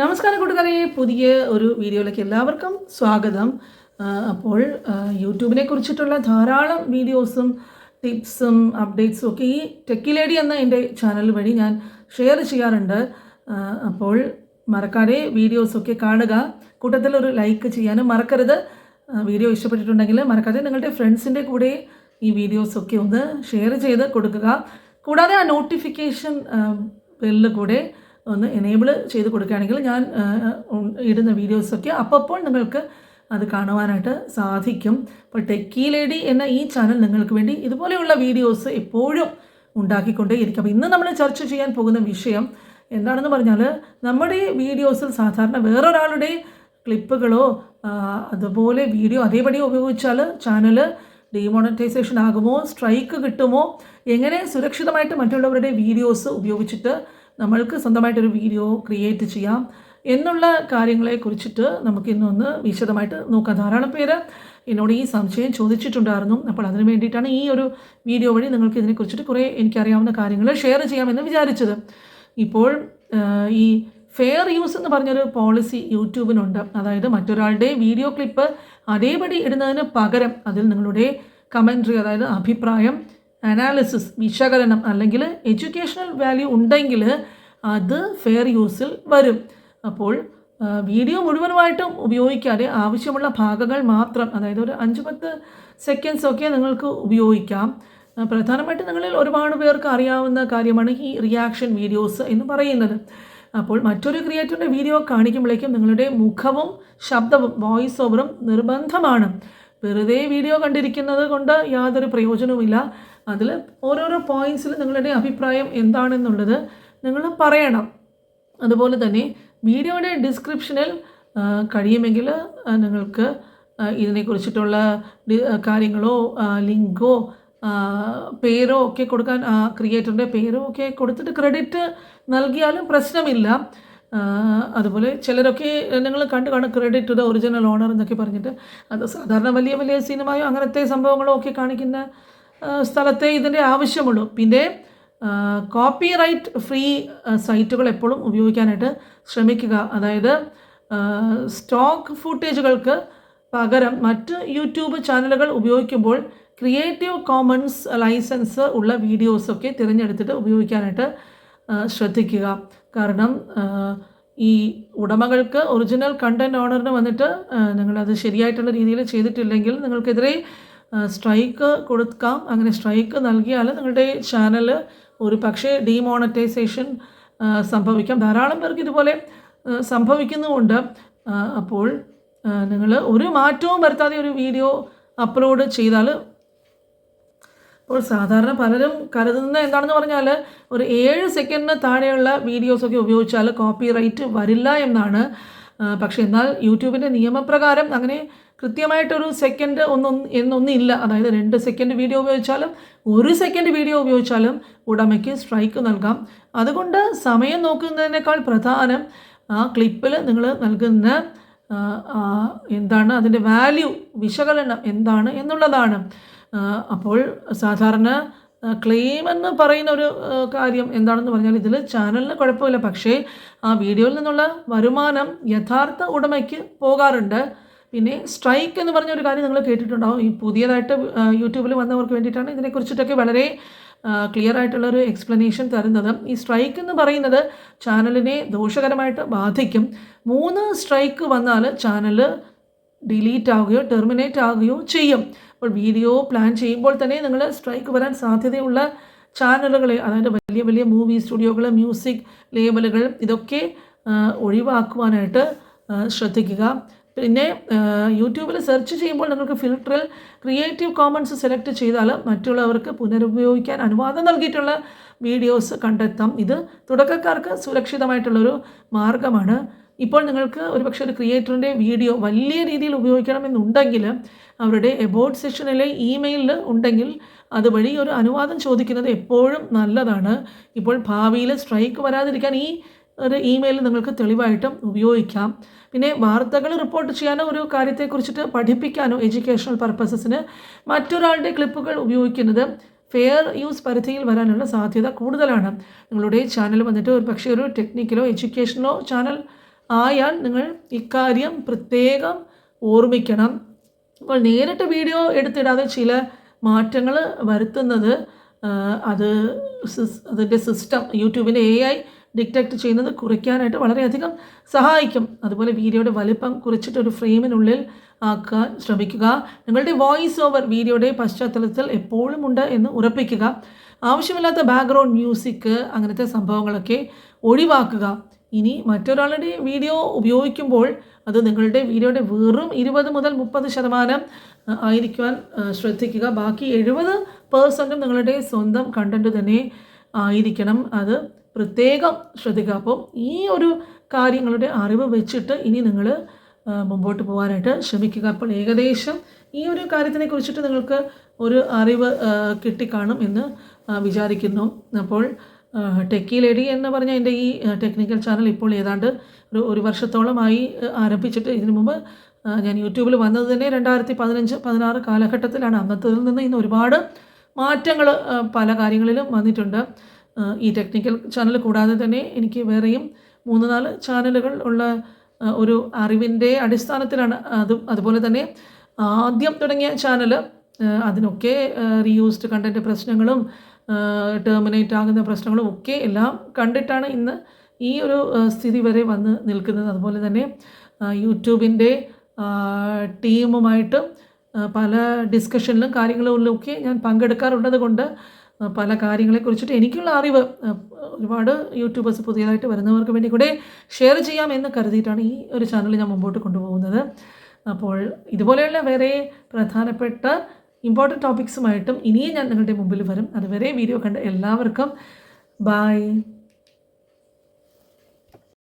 നമസ്കാരം കൂട്ടുകാരെ. പുതിയ ഒരു വീഡിയോയിലേക്ക് എല്ലാവർക്കും സ്വാഗതം. അപ്പോൾ യൂട്യൂബിനെ കുറിച്ചിട്ടുള്ള ധാരാളം വീഡിയോസും ടിപ്സും അപ്ഡേറ്റ്സും ഒക്കെ ഈ ടെക്കി ലേഡി എന്ന എന്റെ ചാനൽ വഴി ഞാൻ ഷെയർ ചെയ്യാറുണ്ട്. അപ്പോൾ മറക്കാതെ വീഡിയോസൊക്കെ കാണുക. കൂട്ടത്തിൽ ഒരു ലൈക്ക് ചെയ്യാനും മറക്കരുത്. വീഡിയോ ഇഷ്ടപ്പെട്ടിട്ടുണ്ടെങ്കിൽ മറക്കാതെ നിങ്ങളുടെ ഫ്രണ്ട്സിന്റെ കൂടെ ഈ വീഡിയോസൊക്കെ ഒന്ന് ഷെയർ ചെയ്ത് കൊടുക്കുക. കൂടാതെ ആ നോട്ടിഫിക്കേഷൻ ബെല്ല് കൂടെ ഒന്ന് എനേബിൾ ചെയ്ത് കൊടുക്കുകയാണെങ്കിൽ ഞാൻ ഇടുന്ന വീഡിയോസൊക്കെ അപ്പോൾ നിങ്ങൾക്ക് അത് കാണുവാനായിട്ട് സാധിക്കും. അപ്പോൾ ടെക്കി ലേഡി എന്ന ഈ ചാനൽ നിങ്ങൾക്ക് വേണ്ടി ഇതുപോലെയുള്ള വീഡിയോസ് എപ്പോഴും ഉണ്ടാക്കിക്കൊണ്ടേയിരിക്കും. അപ്പോൾ ഇന്ന് നമ്മൾ ചർച്ച ചെയ്യാൻ പോകുന്ന വിഷയം എന്താണെന്ന് പറഞ്ഞാൽ നമ്മുടെ വീഡിയോസിൽ സാധാരണ വേറൊരാളുടെ ക്ലിപ്പുകളോ അതുപോലെ വീഡിയോ അതേപടി ഉപയോഗിച്ചാൽ ചാനൽ ഡീമോണറ്റൈസേഷൻ ആകുമോ സ്ട്രൈക്ക് കിട്ടുമോ എങ്ങനെ സുരക്ഷിതമായിട്ട് മറ്റുള്ളവരുടെ വീഡിയോസ് ഉപയോഗിച്ചിട്ട് നമ്മൾക്ക് സ്വന്തമായിട്ടൊരു വീഡിയോ ക്രിയേറ്റ് ചെയ്യാം എന്നുള്ള കാര്യങ്ങളെ കുറിച്ചിട്ട് നമുക്ക് ഇന്നൊന്ന് വിശദമായിട്ട് നോക്കാം. ധാരാളം പേര് എന്നോട് ഈ സംശയം ചോദിച്ചിട്ടുണ്ടായിരുന്നു. അപ്പോൾ അതിന് വേണ്ടിയിട്ടാണ് ഈ ഒരു വീഡിയോ വഴി നിങ്ങൾക്ക് ഇതിനെക്കുറിച്ചിട്ട് കുറേ എനിക്കറിയാവുന്ന കാര്യങ്ങൾ ഷെയർ ചെയ്യാമെന്ന് വിചാരിച്ചത്. ഇപ്പോൾ ഈ ഫെയർ യൂസ് എന്ന് പറഞ്ഞൊരു പോളിസി യൂട്യൂബിനുണ്ട്. അതായത് മറ്റൊരാളുടെ വീഡിയോ ക്ലിപ്പ് അതേപടി ഇടുന്നതിന് പകരം അതിൽ നിങ്ങളുടെ കമൻട്രി അതായത് അഭിപ്രായം അനാലിസിസ് വിശകലനം അല്ലെങ്കിൽ എഡ്യൂക്കേഷണൽ വാല്യൂ ഉണ്ടെങ്കിൽ അത് ഫെയർ യൂസിൽ വരും. അപ്പോൾ വീഡിയോ മുഴുവനുമായിട്ടും ഉപയോഗിക്കാതെ ആവശ്യമുള്ള ഭാഗങ്ങൾ മാത്രം അതായത് ഒരു അഞ്ച് പത്ത് സെക്കൻഡ്സ് ഒക്കെ നിങ്ങൾക്ക് ഉപയോഗിക്കാം. പ്രധാനമായിട്ട് നിങ്ങളിൽ ഒരുപാട് പേർക്ക് അറിയാവുന്ന കാര്യമാണ് ഈ റിയാക്ഷൻ വീഡിയോസ് എന്ന് പറയുന്നത്. അപ്പോൾ മറ്റൊരു ക്രിയേറ്ററിന്റെ വീഡിയോ കാണിക്കുമ്പോഴേക്കും നിങ്ങളുടെ മുഖവും ശബ്ദവും വോയിസ് ഓവറും നിർബന്ധമാണ്. വെറുതെ വീഡിയോ കണ്ടിരിക്കുന്നത് കൊണ്ട് യാതൊരു പ്രയോജനവുമില്ല. അതിൽ ഓരോരോ പോയിന്റ്സിൽ നിങ്ങളുടെ അഭിപ്രായം എന്താണെന്നുള്ളത് നിങ്ങൾ പറയണം. അതുപോലെ തന്നെ വീഡിയോയുടെ ഡിസ്ക്രിപ്ഷനിൽ കഴിയുമെങ്കിൽ നിങ്ങൾക്ക് ഇതിനെക്കുറിച്ചിട്ടുള്ള കാര്യങ്ങളോ ലിങ്കോ പേരോ ഒക്കെ കൊടുക്കാൻ ക്രിയേറ്ററിന്റെ പേരോ ഒക്കെ കൊടുത്തിട്ട് ക്രെഡിറ്റ് നൽകിയാലും പ്രശ്നമില്ല. അതുപോലെ ചിലരൊക്കെ നിങ്ങൾ കണ്ടു കാണും credit to the original owner എന്നൊക്കെ പറഞ്ഞിട്ട്. അത് സാധാരണ വലിയ വലിയ സിനിമയോ അങ്ങനത്തെ സംഭവങ്ങളോ ഒക്കെ കാണിക്കുന്ന സ്ഥലത്തെ ഇതിന്റെ ആവശ്യമുള്ളൂ. പിന്നെ കോപ്പി റൈറ്റ് ഫ്രീ സൈറ്റുകൾ എപ്പോഴും ഉപയോഗിക്കാനായിട്ട് ശ്രമിക്കുക. അതായത് സ്റ്റോക്ക് ഫുട്ടേജുകൾക്ക് പകരം മറ്റ് യൂട്യൂബ് ചാനലുകൾ ഉപയോഗിക്കുമ്പോൾ ക്രിയേറ്റീവ് കോമൺസ് ലൈസൻസ് ഉള്ള വീഡിയോസൊക്കെ തിരഞ്ഞെടുത്തിട്ട് ഉപയോഗിക്കാനായിട്ട് ശ്രദ്ധിക്കുക. കാരണം ഈ ഉടമകൾക്ക് ഒറിജിനൽ കണ്ടന്റ് ഓണറിന് വന്നിട്ട് നിങ്ങളത് ശരിയായിട്ടുള്ള രീതിയിൽ ചെയ്തിട്ടില്ലെങ്കിൽ നിങ്ങൾക്കെതിരെ സ്ട്രൈക്ക് കൊടുക്കാം. അങ്ങനെ സ്ട്രൈക്ക് നൽകിയാൽ നിങ്ങളുടെ ചാനൽ ഒരു പക്ഷേ ഡീമോണറ്റൈസേഷൻ സംഭവിക്കാം. ധാരാളം പേർക്ക് ഇതുപോലെ സംഭവിക്കുന്നുമുണ്ട്. അപ്പോൾ നിങ്ങൾ ഒരു മാറ്റവും വരുത്താതെ ഒരു വീഡിയോ അപ്ലോഡ് ചെയ്താൽ അപ്പോൾ സാധാരണ പലരും കരുതുന്ന എന്താണെന്ന് പറഞ്ഞാൽ ഒരു ഏഴ് സെക്കൻഡിന് താഴെയുള്ള വീഡിയോസൊക്കെ ഉപയോഗിച്ചാൽ കോപ്പി റൈറ്റ് വരില്ല എന്നാണ്. പക്ഷേ എന്നാൽ യൂട്യൂബിന്റെ നിയമപ്രകാരം അങ്ങനെ കൃത്യമായിട്ടൊരു സെക്കൻഡ് ഒന്നും എന്നൊന്നും ഇല്ല അതായത് രണ്ട് സെക്കൻഡ് വീഡിയോ ഉപയോഗിച്ചാലും ഒരു സെക്കൻഡ് വീഡിയോ ഉപയോഗിച്ചാലും ഉടമയ്ക്ക് സ്ട്രൈക്ക് നൽകാം. അതുകൊണ്ട് സമയം നോക്കുന്നതിനേക്കാൾ പ്രധാനം ആ ക്ലിപ്പിൽ നിങ്ങൾ നൽകുന്ന എന്താണ് അതിന്റെ വാല്യൂ വിശകലനം എന്താണ് എന്നുള്ളതാണ്. അപ്പോൾ സാധാരണ ക്ലെയിം എന്ന് പറയുന്ന ഒരു കാര്യം എന്താണെന്ന് പറഞ്ഞാൽ ഇതിൽ ചാനലിന് കുഴപ്പമില്ല. പക്ഷേ ആ വീഡിയോയിൽ നിന്നുള്ള വരുമാനം യഥാർത്ഥ ഉടമയ്ക്ക് പോകാറുണ്ട്. പിന്നെ സ്ട്രൈക്ക് എന്ന് പറഞ്ഞ ഒരു കാര്യം നിങ്ങൾ കേട്ടിട്ടുണ്ടാവും. ഈ പുതിയതായിട്ട് യൂട്യൂബിൽ വന്നവർക്ക് വേണ്ടിയിട്ടാണ് ഇതിനെക്കുറിച്ചിട്ടൊക്കെ വളരെ ക്ലിയർ ആയിട്ടുള്ളൊരു എക്സ്പ്ലനേഷൻ തരുന്നത്. ഈ സ്ട്രൈക്ക് എന്ന് പറയുന്നത് ചാനലിനെ ദോഷകരമായിട്ട് ബാധിക്കും. മൂന്ന് സ്ട്രൈക്ക് വന്നാൽ ചാനൽ ഡിലീറ്റ് ആവുകയോ ടെർമിനേറ്റ് ആവുകയോ ചെയ്യും. അപ്പോൾ വീഡിയോ പ്ലാൻ ചെയ്യുമ്പോൾ തന്നെ നിങ്ങൾ സ്ട്രൈക്ക് വരാൻ സാധ്യതയുള്ള ചാനലുകളെ അതായത് വലിയ വലിയ മൂവി സ്റ്റുഡിയോകൾ മ്യൂസിക് ലേബലുകൾ ഇതൊക്കെ ഒഴിവാക്കുവാനായിട്ട് ശ്രദ്ധിക്കുക. പിന്നെ യൂട്യൂബിൽ സെർച്ച് ചെയ്യുമ്പോൾ നിങ്ങൾക്ക് ഫിൽട്ടറിൽ ക്രിയേറ്റീവ് കോമൺസ് സെലക്ട് ചെയ്താൽ മറ്റുള്ളവർക്ക് പുനരുപയോഗിക്കാൻ അനുവാദം നൽകിയിട്ടുള്ള വീഡിയോസ് കണ്ടെത്താം. ഇത് തുടക്കക്കാർക്ക് സുരക്ഷിതമായിട്ടുള്ളൊരു മാർഗമാണ്. ഇപ്പോൾ നിങ്ങൾക്ക് ഒരുപക്ഷെ ഒരു ക്രിയേറ്ററിന്റെ വീഡിയോ വലിയ രീതിയിൽ ഉപയോഗിക്കണമെന്നുണ്ടെങ്കിൽ അവരുടെ എബോട്ട് സെക്ഷനിലെ ഇമെയിലിൽ ഉണ്ടെങ്കിൽ അതുവഴി ഒരു അനുവാദം ചോദിക്കുന്നത് എപ്പോഴും നല്ലതാണ്. ഇപ്പോൾ ഭാവിയിൽ സ്ട്രൈക്ക് വരാതിരിക്കാൻ ഈ ഒരു ഇമെയിൽ നിങ്ങൾക്ക് തെളിവായിട്ടും ഉപയോഗിക്കാം. പിന്നെ വാർത്തകൾ റിപ്പോർട്ട് ചെയ്യാനോ ഒരു കാര്യത്തെക്കുറിച്ചിട്ട് പഠിപ്പിക്കാനോ എഡ്യൂക്കേഷണൽ പർപ്പസസിന് മറ്റൊരാളുടെ ക്ലിപ്പുകൾ ഉപയോഗിക്കുന്നത് ഫെയർ യൂസ് പരിധിയിൽ വരാനുള്ള സാധ്യത കൂടുതലാണ്. നിങ്ങളുടെ ചാനൽ വന്നിട്ട് ഒരു പക്ഷേ ഒരു ടെക്നിക്കലോ എഡ്യൂക്കേഷനലോ ചാനൽ ആയാൽ നിങ്ങൾ ഇക്കാര്യം പ്രത്യേകം ഓർമ്മിക്കണം. അപ്പോൾ നേരിട്ട് വീഡിയോ എടുത്തിടാതെ ചില മാറ്റങ്ങൾ വരുത്തുന്നത് അത് അതിന്റെ സിസ്റ്റം യൂട്യൂബിന്റെ എ ഐ ഡിറ്റക്റ്റ് ചെയ്യുന്നത് കുറയ്ക്കാനായിട്ട് വളരെയധികം സഹായിക്കും. അതുപോലെ വീഡിയോയുടെ വലിപ്പം കുറിച്ചിട്ട് ഒരു ഫ്രെയിമിനുള്ളിൽ ആക്കാൻ ശ്രമിക്കുക. നിങ്ങളുടെ വോയിസ് ഓവർ വീഡിയോയുടെ പശ്ചാത്തലത്തിൽ എപ്പോഴും ഉണ്ട് എന്ന് ഉറപ്പിക്കുക. ആവശ്യമില്ലാത്ത ബാക്ക്ഗ്രൗണ്ട് മ്യൂസിക് അങ്ങനത്തെ സംഭവങ്ങളൊക്കെ ഒഴിവാക്കുക. ഇനി മറ്റൊരാളുടെ വീഡിയോ ഉപയോഗിക്കുമ്പോൾ അത് നിങ്ങളുടെ വീഡിയോയുടെ വെറും ഇരുപത് മുതൽ മുപ്പത് ശതമാനം ആയിരിക്കുവാൻ ശ്രദ്ധിക്കുക. ബാക്കി എഴുപത് പേഴ്സന്റും നിങ്ങളുടെ സ്വന്തം കണ്ടന്റ് തന്നെ ആയിരിക്കണം. അത് പ്രത്യേകം ശ്രദ്ധിക്കുക. അപ്പം ഈ ഒരു കാര്യങ്ങളുടെ അറിവ് വെച്ചിട്ട് ഇനി നിങ്ങൾ മുമ്പോട്ട് പോകാനായിട്ട് ശ്രമിക്കുക. അപ്പോൾ ഏകദേശം ഈ ഒരു കാര്യത്തിനെ കുറിച്ചിട്ട് നിങ്ങൾക്ക് ഒരു അറിവ് കിട്ടിക്കാണും എന്ന് വിചാരിക്കുന്നു. അപ്പോൾ ടെക്കി ലേഡി എന്ന് പറഞ്ഞ എന്റെ ഈ ടെക്നിക്കൽ ചാനൽ ഇപ്പോൾ ഏതാണ്ട് ഒരു ഒരു വർഷത്തോളമായി ആരംഭിച്ചിട്ട് ഇതിനു മുമ്പ് ഞാൻ യൂട്യൂബിൽ വന്നത് തന്നെ രണ്ടായിരത്തി പതിനഞ്ച് പതിനാറ് കാലഘട്ടത്തിലാണ്. അന്നത്തതിൽ നിന്ന് ഇന്ന് ഒരുപാട് മാറ്റങ്ങൾ പല കാര്യങ്ങളിലും വന്നിട്ടുണ്ട്. ഈ ടെക്നിക്കൽ ചാനൽ കൂടാതെ തന്നെ എനിക്ക് വേറെയും മൂന്ന് നാല് ചാനലുകൾ ഉള്ള ഒരു അറിവിന്റെ അടിസ്ഥാനത്തിലാണ് അതും അതുപോലെ തന്നെ ആദ്യം തുടങ്ങിയ ചാനൽ അതിനൊക്കെ റീയൂസ്ഡ് കണ്ടന്റ് പ്രശ്നങ്ങളും ടെർമിനേറ്റ് ആകുന്ന പ്രശ്നങ്ങളും ഒക്കെ എല്ലാം കണ്ടിട്ടാണ് ഇന്ന് ഈ ഒരു സ്ഥിതി വരെ വന്ന് നിൽക്കുന്നത്. അതുപോലെ തന്നെ യൂട്യൂബിന്റെ ടീമുമായിട്ട് പല ഡിസ്കഷനിലും കാര്യങ്ങളിലും ഒക്കെ ഞാൻ പങ്കെടുക്കാറുള്ളത് കൊണ്ട് ആ, കാര്യങ്ങളെ കുറിച്ചിട്ട് എനിക്കുള്ള അറിവ് ഒരുപാട് യൂട്യൂബേഴ്സ് പുതിയതായിട്ട് വരുന്നവർക്ക് വേണ്ടി കൂടെ ഷെയർ ചെയ്യാം എന്ന് കരുതിയിട്ടാണ് ഈ ഒരു ചാനൽ ഞാൻ മുമ്പോട്ട് കൊണ്ടുപോകുന്നത്. അപ്പോൾ ഇതുപോലെയുള്ള വേറെ പ്രധാനപ്പെട്ട ഇമ്പോർട്ടന്റ് ടോപ്പിക്സുമായിട്ടും ഇനിയും ഞാൻ നിങ്ങളുടെ മുമ്പിൽ വരും. അതുവരെ വീഡിയോ കണ്ട എല്ലാവർക്കും ബായ്